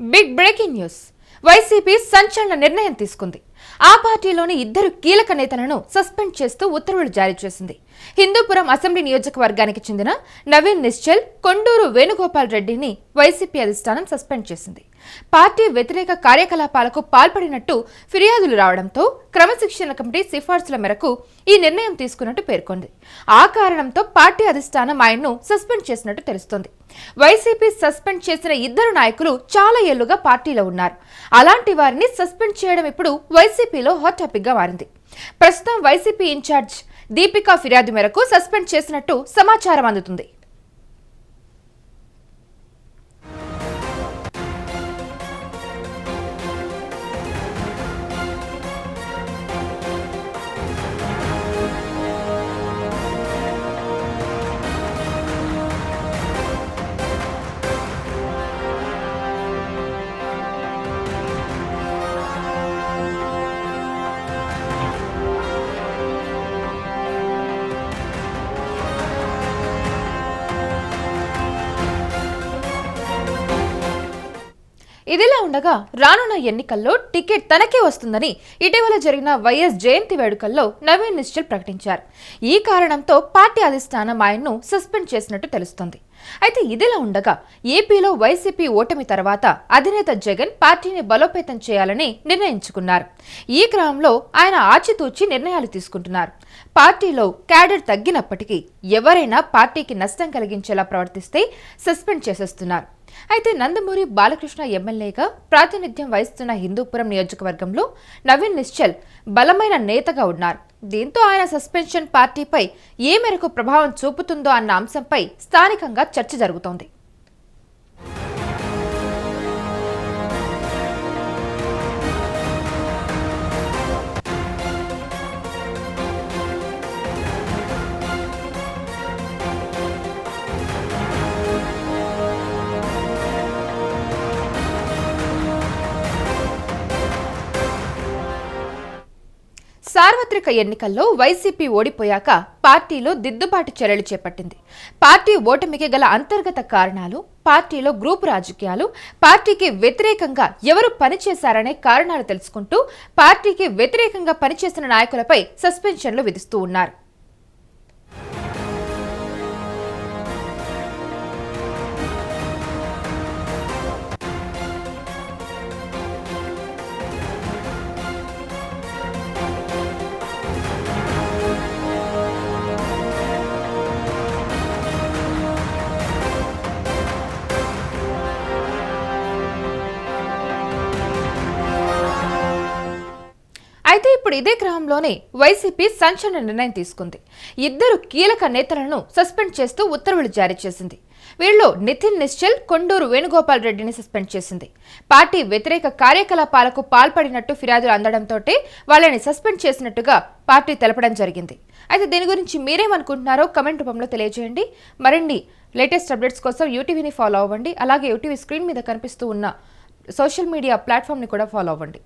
Big breaking news YCP సంచలన నిర్ణయం తీసుకుంది. ఆ పార్టీలోని ఇద్దరు కీలక నేతలను సస్పెండ్ చేస్తూ ఉత్తర్వులు జారీ చేసింది. హిందూపురం అసెంబ్లీ నియోజకవర్గానికి చెందిన నవీన్ నిశ్చల్ కొండూరు వేణుగోపాల్ రెడ్డిని వైసీపీ అధిష్టానం సస్పెండ్ చేసింది. పార్టీ వ్యతిరేక కార్యకలాపాలకు పాల్పడినట్టు ఫిర్యాదులు రావడంతో క్రమశిక్షణ కమిటీ సిఫార్సుల మేరకు ఈ నిర్ణయం తీసుకున్నట్టు పేర్కొంది. ఆ కారణంతో పార్టీ అధిష్టానం ఆయన్ను సస్పెండ్ చేసినట్టు తెలుస్తోంది. వైసీపీ సస్పెండ్ చేసిన ఇద్దరు నాయకులు చాలా ఏళ్ళుగా పార్టీలో ఉన్నారు. అలాంటి వారిని సస్పెండ్ చేయడం ఇప్పుడు వైసీపీలో హాట్ టాపిక్గా మారింది. ప్రస్తుతం వైసీపీ ఇన్ఛార్జ్ దీపికా ఫిర్యాదు మేరకు సస్పెండ్ చేసినట్టు సమాచారం అందుతుంది. ఇదిలా ఉండగా రానున్న ఎన్నికల్లో టికెట్ తనకే వస్తుందని ఇటీవల జరిగిన వైఎస్ జయంతి వేడుకల్లో నవీన్ నిశ్చల్ ప్రకటించారు. ఈ కారణంతో పార్టీ అధిష్టానం ఆయన్ను సస్పెండ్ చేసినట్టు తెలుస్తోంది. అయితే ఇదిలా ఉండగా ఏపీలో వైసీపీ ఓటమి తర్వాత అధినేత జగన్ పార్టీని బలోపేతం చేయాలని నిర్ణయించుకున్నారు. ఈ క్రమంలో ఆయన ఆచితూచి నిర్ణయాలు తీసుకుంటున్నారు. పార్టీలో క్యాడర్ తగ్గినప్పటికీ ఎవరైనా పార్టీకి నష్టం కలిగించేలా ప్రవర్తిస్తే సస్పెండ్ చేసేస్తున్నారు. అయితే నందమూరి బాలకృష్ణ ఎమ్మెల్యేగా ప్రాతినిధ్యం వహిస్తున్న హిందూపురం నియోజకవర్గంలో నవీన్ నిశ్చల్ బలమైన నేతగా ఉన్నారు. దీంతో ఆయన సస్పెన్షన్ పార్టీపై ఏ మేరకు ప్రభావం చూపుతుందో అన్న అంశంపై స్థానికంగా చర్చ జరుగుతోంది. సార్వత్రిక ఎన్నికల్లో వైసీపీ ఓడిపోయాక పార్టీలో దిద్దుబాటు చర్యలు చేపట్టింది. పార్టీ ఓటమికి గల అంతర్గత కారణాలు పార్టీలో గ్రూపు రాజకీయాలు పార్టీకి వ్యతిరేకంగా ఎవరు పనిచేశారనే కారణాలు తెలుసుకుంటూ పార్టీకి వ్యతిరేకంగా పనిచేసిన నాయకులపై సస్పెన్షన్లు విధిస్తూ ఉన్నారు. ఇప్పుడు ఇదే క్రమంలోనే వైసీపీ సంచలన నిర్ణయం తీసుకుంది. ఇద్దరు కీలక నేతలను సస్పెండ్ చేస్తూ ఉత్తర్వులు జారీ చేసింది. వీరిలో నితిన్ నిశ్చల్ కొండూరు వేణుగోపాల్ రెడ్డిని సస్పెండ్ చేసింది. పార్టీ వ్యతిరేక కార్యకలాపాలకు పాల్పడినట్టు ఫిర్యాదులు అందడంతో వాళ్ళని సస్పెండ్ చేసినట్టుగా పార్టీ తెలపడం జరిగింది. అయితే దీని గురించి మీరేమనుకుంటున్నారో కమెంట్ రూపంలో తెలియజేయండి. మరిన్ని లేటెస్ట్ అప్డేట్స్ కోసం యూటీవీని ఫాలో అవ్వండి. అలాగే యూటీవీ స్క్రీన్ మీద కనిపిస్తూ ఉన్న సోషల్ మీడియా ప్లాట్ఫామ్ని కూడా ఫాలో అవ్వండి.